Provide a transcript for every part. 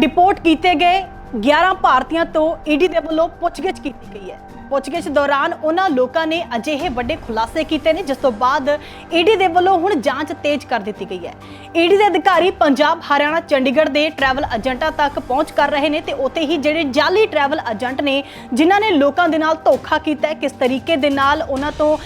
Deport ਕੀਤੇ ਗਏ 11 ਭਾਰਤੀਆਂ ਤੋਂ ਈਡੀ ਦੇ ਵੱਲੋਂ ਪੁੱਛਗਿੱਛ ਕੀਤੀ ਗਈ ਹੈ। ਪੁੱਛਗਿੱਛ ਦੌਰਾਨ ਉਹਨਾਂ ਲੋਕਾਂ ਨੇ ਅਜਿਹੇ ਵੱਡੇ ਖੁਲਾਸੇ ਕੀਤੇ ਨੇ, ਜਿਸ ਤੋਂ ਬਾਅਦ ਈਡੀ ਦੇ ਵੱਲੋਂ ਹੁਣ ਜਾਂਚ ਤੇਜ਼ ਕਰ ਦਿੱਤੀ ਗਈ ਹੈ। ਈਡੀ ਦੇ ਅਧਿਕਾਰੀ ਪੰਜਾਬ, ਹਰਿਆਣਾ, ਚੰਡੀਗੜ੍ਹ ਦੇ ਟਰੈਵਲ ਏਜੰਟਾਂ ਤੱਕ ਪਹੁੰਚ ਕਰ ਰਹੇ ਨੇ ਤੇ ਉੱਥੇ ਹੀ ਜਿਹੜੇ ਜਾਲੀ ਟਰੈਵਲ ਏਜੰਟ ਨੇ, ਜਿਨ੍ਹਾਂ ਨੇ ਲੋਕਾਂ ਦੇ ਨਾਲ ਧੋਖਾ ਕੀਤਾ ਹੈ, ਕਿਸ ਤਰੀਕੇ ਦੇ ਨਾਲ ਉਹਨਾਂ ਤੋਂ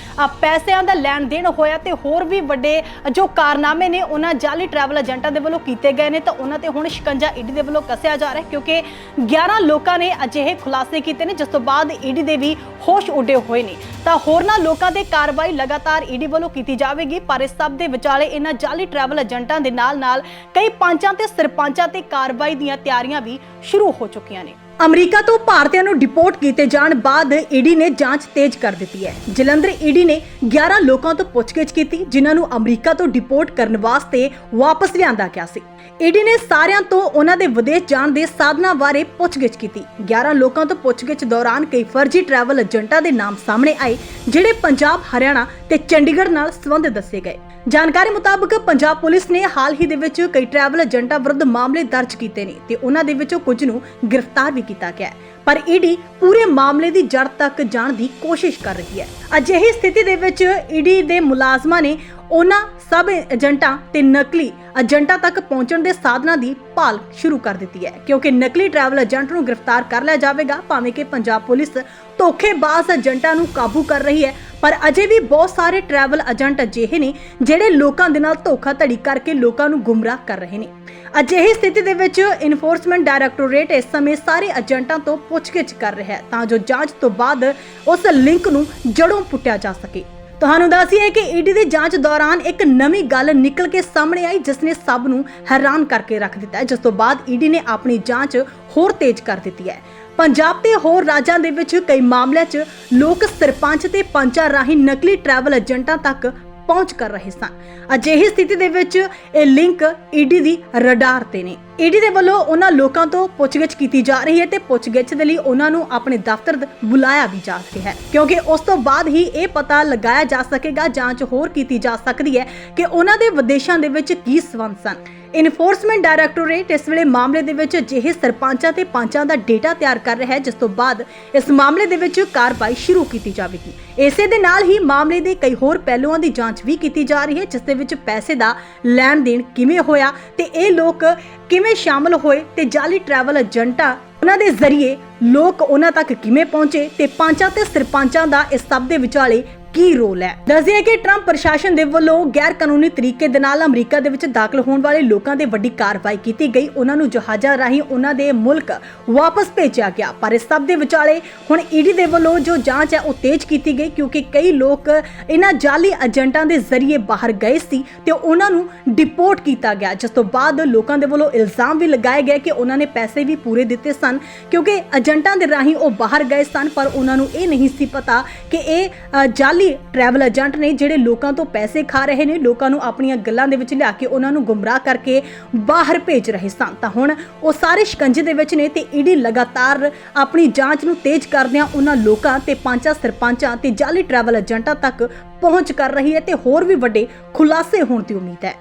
ਪੈਸਿਆਂ ਦਾ ਲੈਣ ਦੇਣ ਹੋਇਆ ਤੇ ਹੋਰ ਵੀ ਵੱਡੇ ਜੋ ਕਾਰਨਾਮੇ ਨੇ, ਉਹਨਾਂ ਜਾਲੀ ਟਰੈਵਲ ਏਜੰਟਾਂ ਦੇ ਵੱਲੋਂ ਕੀਤੇ ਗਏ ਨੇ, ਤਾਂ ਉਹਨਾਂ ਤੇ ਹੁਣ ਸ਼ਿਕੰਜਾ ਈਡੀ ਦੇ ਵੱਲੋਂ ਕੱਸਿਆ ਜਾ ਰਿਹਾ ਹੈ, ਕਿਉਂਕਿ 11 ਲੋਕਾਂ ਨੇ ਅਜਿਹੇ ਖੁਲਾਸੇ ਕੀਤੇ ਨੇ, ਜਿਸ ਤੋਂ ਬਾਅਦ ਈਡੀ ਦੇ ਵੀ ਹੋਸ਼ ਉੱਡੇ ਹੋਏ ਨੇ। ਤਾਂ ਹੋਰਨਾਂ ਲੋਕਾਂ ਦੇ ਕਾਰਵਾਈ ਲਗਾਤਾਰ ਈਡੀ ਵੱਲੋਂ ਕੀਤੀ ਜਾਵੇਗੀ, ਪਰ ਇਸ ਸਭ ਦੇ ਵਿਚਾਲੇ ਇਹਨਾਂ ਜਾਲੀ ਟਰੈਵਲ ਏਜੰਟਾਂ ਦੇ ਨਾਲ-ਨਾਲ ਕਈ ਪੰਚਾਂ ਤੇ ਸਰਪੰਚਾਂ ਤੇ ਕਾਰਵਾਈ ਦੀਆਂ ਤਿਆਰੀਆਂ ਵੀ ਸ਼ੁਰੂ ਹੋ ਚੁੱਕੀਆਂ ਨੇ। ਅਮਰੀਕਾ ਤੋਂ ਭਾਰਤੀਆਂ ਨੂੰ ਡਿਪੋਰਟ ਕੀਤੇ ਜਾਣ ਬਾਅਦ ਈਡੀ ਨੇ ਜਾਂਚ ਤੇਜ਼ ਕਰ ਦਿੱਤੀ ਹੈ। ਜਲੰਧਰ ਈਡੀ ਨੇ 11 ਲੋਕਾਂ ਤੋਂ ਪੁੱਛਗਿੱਛ ਕੀਤੀ, ਜਿਨ੍ਹਾਂ ਨੂੰ ਅਮਰੀਕਾ ਤੋਂ ਡਿਪੋਰਟ ਕਰਨ ਵਾਸਤੇ ਵਾਪਸ ਲਿਆਂਦਾ ਗਿਆ ਸੀ। ਈਡੀ ਨੇ ਸਾਰਿਆਂ ਤੋਂ ਉਹਨਾਂ ਦੇ ਵਿਦੇਸ਼ ਜਾਣ ਦੇ ਸਾਧਨਾਂ ਬਾਰੇ ਪੁੱਛਗਿੱਛ ਕੀਤੀ। 11 ਲੋਕਾਂ ਤੋਂ ਪੁੱਛਗਿੱਛ ਦੌਰਾਨ ਕਈ ਫਰਜ਼ੀ ਟਰੈਵਲ ਏਜੰਟਾਂ ਦੇ ਨਾਮ ਸਾਹਮਣੇ ਆਏ, ਜਿਹੜੇ ਪੰਜਾਬ, ਹਰਿਆਣਾ ਤੇ ਚੰਡੀਗੜ੍ਹ ਨਾਲ ਸੰਬੰਧ ਦੱਸੇ ਗਏ। ਜਾਣਕਾਰੀ ਮੁਤਾਬਕ ਪੰਜਾਬ ਪੁਲਿਸ ਨੇ ਹਾਲ ਹੀ ਦੇ ਵਿੱਚ ਕਈ ਟਰੈਵਲ ਏਜੰਟਾਂ ਵਿਰੁੱਧ ਮਾਮਲੇ ਦਰਜ ਕੀਤੇ ਨੇ ਤੇ ਉਹਨਾਂ ਦੇ ਵਿੱਚੋਂ ਕੁਝ ਨੂੰ ਗ੍ਰਿਫਤਾਰ ਵੀ ਕੀਤਾ ਗਿਆ ਪਰ ਈਡੀ ਪੂਰੇ ਮਾਮਲੇ ਦੀ ਜੜ ਤੱਕ ਜਾਣ ਦੀ ਕੋਸ਼ਿਸ਼ ਕਰ ਰਹੀ ਹੈ। ਅਜਿਹੀ ਸਥਿਤੀ ਦੇ ਵਿੱਚ ਈਡੀ ਦੇ ਮੁਲਾਜ਼ਮਾਂ ਨੇ ਉਹਨਾਂ ਸਭ ਏਜੰਟਾਂ ਤੇ ਨਕਲੀ ਏਜੰਟਾਂ ਤੱਕ ਪਹੁੰਚਣ ਦੇ ਸਾਧਨਾਂ ਦੀ ਭਾਲ ਸ਼ੁਰੂ ਕਰ ਦਿੱਤੀ ਹੈ। ਕਿਉਂਕਿ ਨਕਲੀ ਟਰੈਵਲ ਏਜੰਟ ਨੂੰ ਗ੍ਰਿਫਤਾਰ ਕਰ ਲਿਆ ਜਾਵੇਗਾ, ਭਾਵੇਂ ਕਿ ਪੰਜਾਬ ਪੁਲਿਸ ਧੋਖੇਬਾਜ਼ ਏਜੰਟਾਂ ਨੂੰ ਕਾਬੂ ਕਰ ਰਹੀ ਹੈ। ਪਰ ਅਜੇ ਵੀ ਬਹੁਤ ਸਾਰੇ ਟਰੈਵਲ ਏਜੰਟ ਅਜਿਹੇ ਨੇ ਜਿਹੜੇ ਲੋਕਾਂ ਦੇ ਨਾਲ ਧੋਖਾਧੜੀ ਕਰਕੇ ਲੋਕਾਂ ਨੂੰ ਗੁੰਮਰਾਹ ਕਰ ਰਹੇ ਨੇ। ਅਜਿਹੀ ਸਥਿਤੀ ਦੇ ਵਿੱਚ ਇਨਫੋਰਸਮੈਂਟ ਡਾਇਰੈਕਟੋਰੇਟ ਇਸ ਸਮੇਂ ਸਾਰੇ ਏਜੰਟਾਂ ਤੋਂ ਪੁੱਛਗਿੱਛ ਕਰ ਰਿਹਾ ਹੈ ਤਾਂ ਜੋ ਜਾਂਚ ਤੋਂ ਬਾਅਦ ਉਸ ਲਿੰਕ ਨੂੰ ਜੜੋਂ ਪੁੱਟਿਆ ਜਾ ਸਕੇ। ਤੁਹਾਨੂੰ ਦੱਸੀਏ ਕਿ ਈਡੀ ਦੀ ਜਾਂਚ ਦੌਰਾਨ ਇੱਕ ਨਵੀਂ ਗੱਲ ਨਿਕਲ ਕੇ ਸਾਹਮਣੇ ਆਈ, ਜਿਸ ਨੇ ਸਭ ਨੂੰ ਹੈਰਾਨ ਕਰਕੇ ਰੱਖ ਦਿੱਤਾ ਜਿਸ ਤੋਂ ਬਾਅਦ ਈਡੀ ਨੇ ਆਪਣੀ ਜਾਂਚ ਹੋਰ ਤੇਜ਼ ਕਰ ਦਿੱਤੀ ਹੈ। ਪੰਜਾਬ ਤੇ ਹੋਰ ਰਾਜਾਂ ਦੇ ਵਿੱਚ ਕਈ ਮਾਮਲਿਆਂ 'ਚ ਲੋਕ ਸਰਪੰਚ ਤੇ ਪੰਚਾਂ ਰਾਹੀਂ ਨਕਲੀ ਟਰੈਵਲ ਏਜੰਟਾਂ ਤੱਕ ਪਹੁੰਚ ਕਰ ਰਹੇ ਸਨ। ਅਜਿਹੀ ਸਥਿਤੀ ਦੇ ਵਿੱਚ ਇਹ ਲਿੰਕ ਈਡੀ ਦੀ ਰਡਾਰ ਤੇ ਨੇ। ਈਡੀ ਦੇ ਵੱਲੋਂ ਉਹਨਾਂ ਲੋਕਾਂ ਤੋਂ ਪੁੱਛਗਿੱਛ ਕੀਤੀ ਜਾ ਰਹੀ ਹੈ ਤੇ ਪੁੱਛਗਿੱਛ ਦੇ ਲਈ ਉਹਨਾਂ ਨੂੰ ਆਪਣੇ ਦਫ਼ਤਰ ਬੁਲਾਇਆ ਵੀ ਜਾ ਰਿਹਾ ਹੈ। ਕਿਉਂਕਿ ਉਸ ਤੋਂ ਬਾਅਦ ਹੀ ਇਹ ਪਤਾ ਲਗਾਇਆ ਜਾ ਸਕੇਗਾ, ਜਾਂਚ ਹੋਰ ਕੀਤੀ ਜਾ ਸਕਦੀ ਹੈ ਕਿ ਉਹਨਾਂ ਦੇ ਵਿਦੇਸ਼ਾਂ ਦੇ ਵਿੱਚ ਕੀ ਸਬੰਧ ਸਨ। ਇਨਫੋਰਸਮੈਂਟ ਡਾਇਰੈਕਟੋਰੇਟ ਇਸ ਵੇਲੇ ਮਾਮਲੇ ਦੇ ਵਿੱਚ ਅਜਿਹੇ ਸਰਪੰਚਾਂ ਤੇ ਪੰਚਾਂ ਦਾ ਡੇਟਾ ਤਿਆਰ ਕਰ ਰਿਹਾ ਹੈ, ਜਿਸ ਤੋਂ ਬਾਅਦ ਇਸ ਮਾਮਲੇ ਦੇ ਵਿੱਚ ਕਾਰਵਾਈ ਸ਼ੁਰੂ ਕੀਤੀ ਜਾਵੇਗੀ। ਇਸੇ ਦੇ ਨਾਲ ਹੀ ਮਾਮਲੇ ਦੇ ਕਈ ਹੋਰ ਪਹਿਲੂਆਂ ਦੀ ਜਾਂਚ ਵੀ ਕੀਤੀ ਜਾ ਰਹੀ ਹੈ, ਜਿਸ ਦੇ ਵਿੱਚ ਪੈਸੇ ਦਾ ਲੈਣ ਦੇਣ ਕਿਵੇਂ ਹੋਇਆ ਤੇ ਇਹ ਲੋਕ ਕਿਵੇਂ ਸ਼ਾਮਲ ਹੋਏ ਤੇ ਜਾਲੀ ਟਰੈਵਲ ਏਜੰਟਾਂ ਉਹਨਾਂ ਦੇ ਜ਼ਰੀਏ ਲੋਕ ਉਹਨਾਂ ਤੱਕ ਕਿਵੇਂ ਪਹੁੰਚੇ ਤੇ ਪੰਚਾਂ ਤੇ ਸਰਪੰਚਾਂ ਦਾ ਇਸ ਸਭ ਦੇ ਵਿਚਾਲੇ ਕੀ ਰੋਲ ਹੈ? ਦੱਸਿਆ ਕਿ ਟਰੰਪ ਪ੍ਰਸ਼ਾਸਨ ਦੇ ਵੱਲੋਂ ਗੈਰ ਕਾਨੂੰਨੀ ਤਰੀਕੇ ਦੇ ਨਾਲ ਅਮਰੀਕਾ ਦੇ ਵਿੱਚ ਦਾਖਲ ਹੋਣ ਵਾਲੇ ਲੋਕਾਂ ਦੇ ਵੱਡੀ ਕਾਰਵਾਈ ਕੀਤੀ ਗਈ। ਉਹਨਾਂ ਨੂੰ ਜਹਾਜ਼ਾਂ ਰਾਹੀਂ ਉਹਨਾਂ ਦੇ ਮੁਲਕ ਵਾਪਸ ਭੇਜਿਆ ਗਿਆ। ਪਰ ਇਸ ਸਭ ਦੇ ਵਿਚਾਲੇ ਹੁਣ ਈਡੀ ਦੇ ਵੱਲੋਂ ਜੋ ਜਾਂਚ ਹੈ ਉਹ ਤੇਜ਼ ਕੀਤੀ ਗਈ ਕਿਉਂਕਿ ਕਈ ਲੋਕ ਇਹਨਾਂ ਜਾਲੀ ਏਜੰਟਾਂ ਦੇ ਜ਼ਰੀਏ ਬਾਹਰ ਗਏ ਸੀ ਤੇ ਉਹਨਾਂ ਨੂੰ ਡਿਪੋਰਟ ਕੀਤਾ ਗਿਆ। ਜਿਸ ਤੋਂ ਬਾਅਦ ਲੋਕਾਂ ਦੇ ਵੱਲੋਂ ਇਲਜ਼ਾਮ ਵੀ ਲਗਾਏ ਗਏ ਕਿ ਉਹਨਾਂ ਨੇ ਪੈਸੇ ਵੀ ਪੂਰੇ ਦਿੱਤੇ ਸਨ ਕਿਉਂਕਿ ਏਜੰਟਾਂ ਦੇ ਰਾਹੀਂ ਉਹ ਬਾਹਰ ਗਏ ਸਨ। ਪਰ ਉਹਨਾਂ ਨੂੰ ਇਹ ਨਹੀਂ ਸੀ ਪਤਾ ਕਿ ਇਹ ਜਾਲੀ ਜਾਲੀ ਟਰੈਵਲ ਏਜੰਟ ਨੇ ਜਿਹੜੇ ਲੋਕਾਂ ਤੋਂ ਪੈਸੇ ਖਾ ਰਹੇ ਨੇ, ਲੋਕਾਂ ਨੂੰ ਆਪਣੀਆਂ ਗੱਲਾਂ ਦੇ ਵਿੱਚ ਲਿਆ ਕੇ ਉਹਨਾਂ ਨੂੰ ਗੁੰਮਰਾਹ ਕਰਕੇ ਬਾਹਰ ਭੇਜ ਰਹੇ ਸਨ। ਤਾਂ ਹੁਣ ਉਹ ਸਾਰੇ ਸ਼ਿਕੰਜੇ ਦੇ ਵਿੱਚ ਨੇ ਤੇ ਈਡੀ ਲਗਾਤਾਰ ਆਪਣੀ ਜਾਂਚ ਨੂੰ ਤੇਜ਼ ਕਰਦਿਆਂ ਉਹਨਾਂ ਲੋਕਾਂ ਤੇ ਪੰਚਾਂ, ਸਰਪੰਚਾਂ ਤੇ ਜਾਲੀ ਟਰੈਵਲ ਏਜੰਟਾਂ ਤੱਕ ਪਹੁੰਚ ਕਰ ਰਹੀ ਹੈ ਤੇ ਹੋਰ ਵੀ ਵੱਡੇ ਖੁਲਾਸੇ ਹੋਣ ਦੀ ਉਮੀਦ ਹੈ।